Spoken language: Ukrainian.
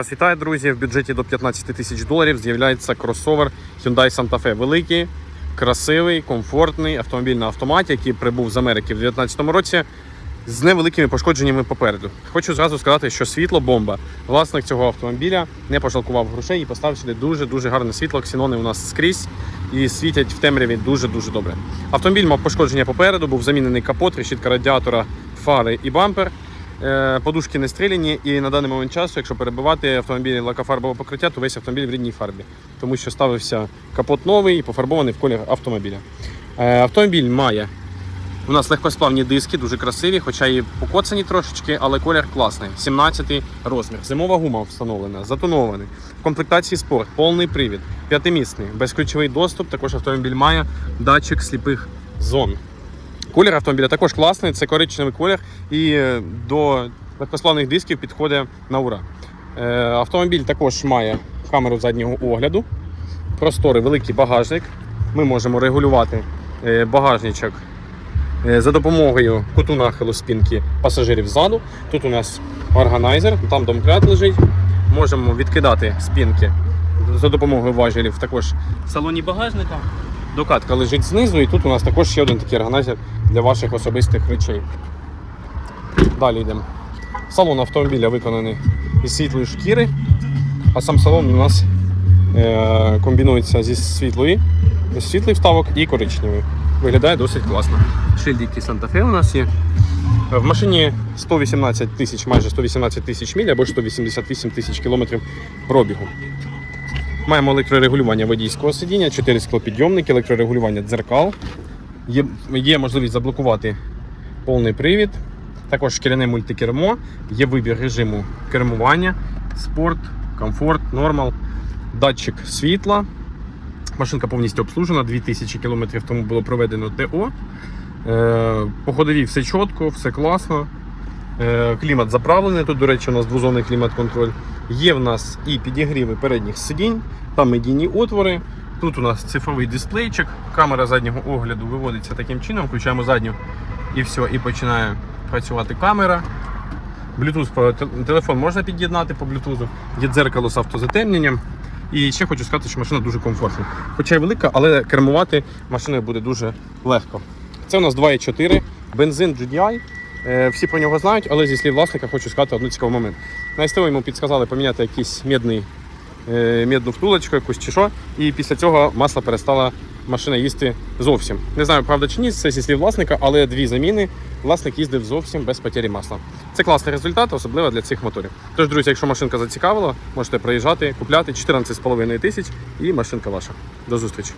Вітаю, друзі! В бюджеті до 15 тисяч доларів з'являється кросовер Hyundai Santa Fe. Великий, красивий, комфортний автомобіль на автоматі, який прибув з Америки в 2019 році з невеликими пошкодженнями попереду. Хочу зразу сказати, що світло бомба. Власник цього автомобіля не пожалкував грошей і поставив сюди дуже-дуже гарне світло. Ксінони у нас скрізь і світять в темряві дуже-дуже добре. Автомобіль мав пошкодження попереду, був замінений капот, решітка радіатора, фари і бампер. Е, Подушки не стріляні, і на даний момент часу, якщо перебивати автомобіль лакофарбового покриття, то весь автомобіль в рідній фарбі, тому що ставився капот новий і пофарбований в колір автомобіля. Е, Автомобіль має у нас легкосплавні диски, дуже красиві, хоча і покоцані трошечки, але колір класний. 17 розмір. Зимова гума встановлена, затонований. В комплектації спорт, повний привід, п'ятимісний, безключовий доступ. Також автомобіль має датчик сліпих зон. Колір автомобіля також класний, це коричневий колір і е, до легкосплавних дисків підходить на ура. Е, Автомобіль також має камеру заднього огляду, просторий великий багажник. Ми можемо регулювати е, багажничок за допомогою куту нахилу спинки пасажирів ззаду. Тут у нас органайзер, там домкрат лежить. Можемо відкидати спинки за допомогою важелів також в салоні багажника. Докатка лежить знизу, і тут у нас також ще один такий органайзер для ваших особистих речей. Далі йдемо. Салон автомобіля виконаний із світлої шкіри, а сам салон у нас е- комбінується зі світлої, з світлий вставок і коричневий. Виглядає досить класно. Шильдики Fe у нас є. В машині 118 тисяч, майже 118 тисяч міль або 188 тисяч кілометрів пробігу. Маємо електрорегулювання водійського сидіння, 4 склопідйомники, електрорегулювання дзеркал. Є, є можливість заблокувати повний привід. Також шкіряне мультикермо, є вибір режиму кермування, спорт, комфорт, нормал, датчик світла. Машинка повністю обслужена, 2000 км тому було проведено ТО. Е, по ходовій все чітко, все класно. Е, Клімат заправлений. Тут, до речі, у нас двозонний клімат-контроль. Є в нас і підігріви передніх сидінь, там медійні отвори. Тут у нас цифровий дисплейчик, камера заднього огляду виводиться таким чином, включаємо задню і все, і починає працювати камера. Bluetooth телефон можна під'єднати по Bluetooth, є дзеркало з автозатемненням. І ще хочу сказати, що машина дуже комфортна. Хоча й велика, але кермувати машиною буде дуже легко. Це у нас 2.4, бензин GDI. Е, Всі про нього знають, але зі слів власника хочу сказати один цікавий момент. На СТО йому підсказали поміняти якийсь медний, е, медну втулочку якусь чи що, і після цього масло перестала машина їсти зовсім. Не знаю, правда чи ні, це зі слів власника, але дві заміни власник їздив зовсім без потері масла. Це класний результат, особливо для цих моторів. Тож, друзі, якщо машинка зацікавила, можете приїжджати, купляти 14,5 тисяч і машинка ваша. До зустрічі!